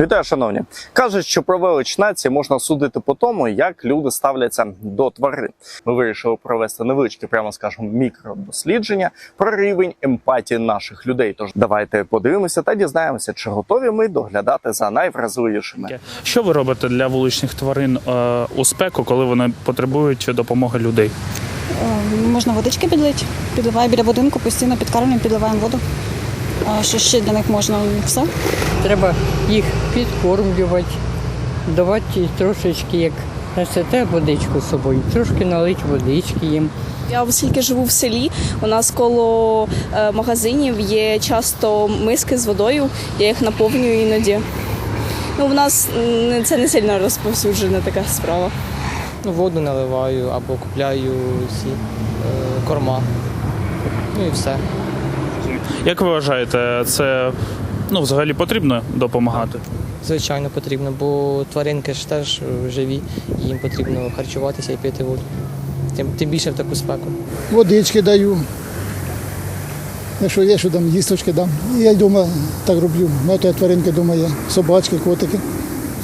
Вітаю, шановні. Кажуть, що про велич нації можна судити по тому, як люди ставляться до тварин. Ми вирішили провести невеличке, прямо скажемо, мікродослідження про рівень емпатії наших людей. Тож давайте подивимося та дізнаємося, чи готові ми доглядати за найвразливішими. Що ви робите для вуличних тварин е, у спеку, коли вони потребують допомоги людей? Е, Можна водички підлити. Підливаю біля будинку, постійно підкармлюємо, підливаємо воду. А що ще для них можна? Все. Треба їх підкормлювати, давати трошечки, як несете водичку з собою, трошки налити водички їм. Я оскільки живу в селі, у нас коло е, магазинів є часто миски з водою, я їх наповнюю іноді. Ну, в нас це не сильно розповсюджена така справа. Ну, воду наливаю або купляю ці е, корма. Ну і все. Як ви вважаєте, це ну, взагалі потрібно допомагати? Звичайно, потрібно, бо тваринки ж теж е, живі, і їм потрібно харчуватися і пити воду. Тим, тим більше в таку спеку. водички даю. Якщо є, що там їсточки дам. І я вдома так роблю. У мене тваринки вдома є. Собачки, котики.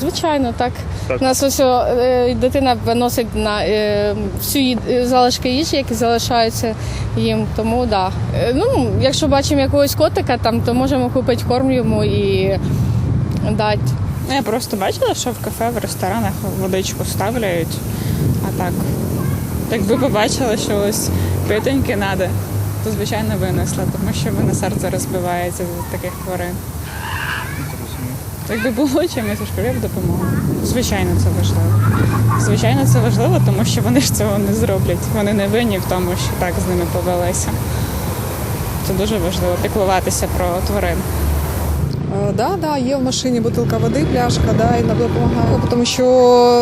Звичайно, так. Так. У нас ось о, е, дитина виносить на е, всю е, залишки їжі, які залишаються їм. Тому да. Е, Ну, якщо бачимо якогось котика, там, то можемо купити корм йому і дати. Ну, Я просто бачила, що в кафе, в ресторанах водичку ставляють. А так, якби побачила, що ось питоньки треба, то звичайно винесла, тому що в мене серце розбивається з таких тварин. Якби було чимось, кажу, я б допомогла. Звичайно, це важливо. Звичайно, це важливо, тому що вони ж цього не зроблять. Вони не винні в тому, що так з ними повелися. Це дуже важливо піклуватися про тварин. Е, Да, да, є в машині бутилка води, пляшка, да, і допомагає. Тому що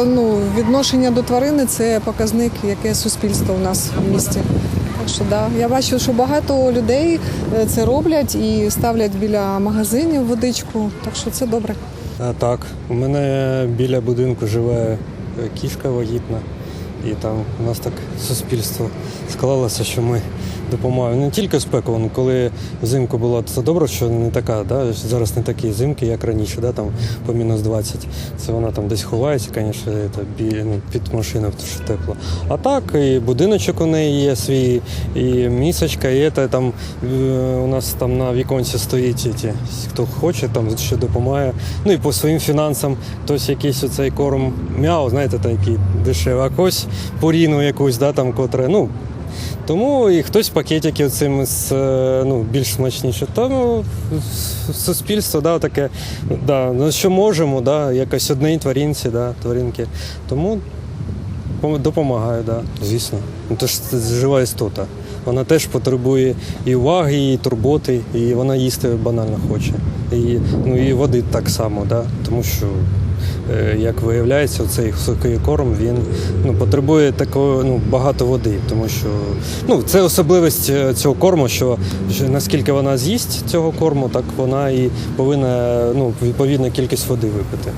ну, відношення до тварини це показник, яке суспільство у нас в місті. Що да, я бачу, що багато людей е, це роблять і ставлять біля магазинів водичку. Так що це добре. А, Так, у мене біля будинку живе е, кішка вагітна, і там у нас так суспільство склалося, що ми допомагаємо не тільки в спеку, ну, коли взимку було це добре, що не така, да? зараз не такі зимки, як раніше, да? там по мінус 20. Це вона там десь ховається, звісно, ну, під машиною, тому що тепло. А так, і будиночок у неї є свій, і місочка, і це там е, у нас там на віконці стоїть ті, хто хоче, там що допомагає. Ну і по своїм фінансам, хтось якийсь оцей корм м'яу, знаєте, такий дешевий, а когось поріну якусь, да, там, котре, ну. Тому і хтось пакетики цим е, ну, більш смачніше. Тому суспільство да, таке, да, ну, що можемо, да, якось одній тваринці, да, тваринки. Тому пом- допомагаю, да, звісно. Ну, то ж жива істота. Вона теж потребує і уваги, і турботи, і вона їсти банально хоче. І, ну, і води так само, да, тому що. Е, Як виявляється, цей сухий корм він ну, потребує такої ну, багато води, тому що ну, це особливість е, цього корму, що, наскільки вона з'їсть цього корму, так вона і повинна ну, відповідна кількість води випити.